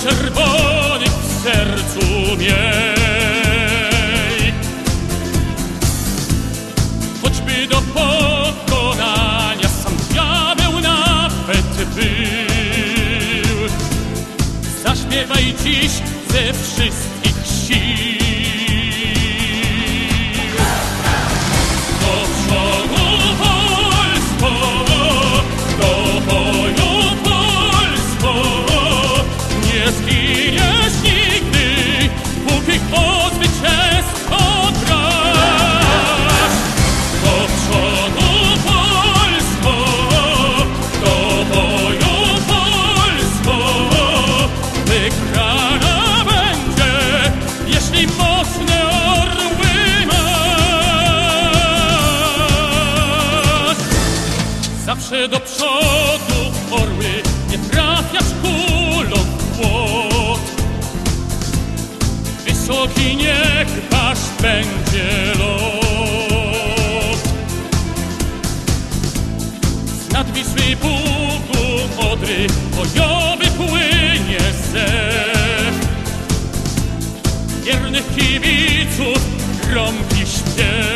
biało-czerwonych w sercu miej. Choćby do pokonania sam diabeł nawet był. Zaśpiewaj dziś ze wszystkich Zawsze do przodu orły, nie trafiasz kulą w płot. Wysoki niech wasz będzie lot. Z nadwisły Bugu Odry bojowy płynie ze. Wiernych kibiców gromki śpiew.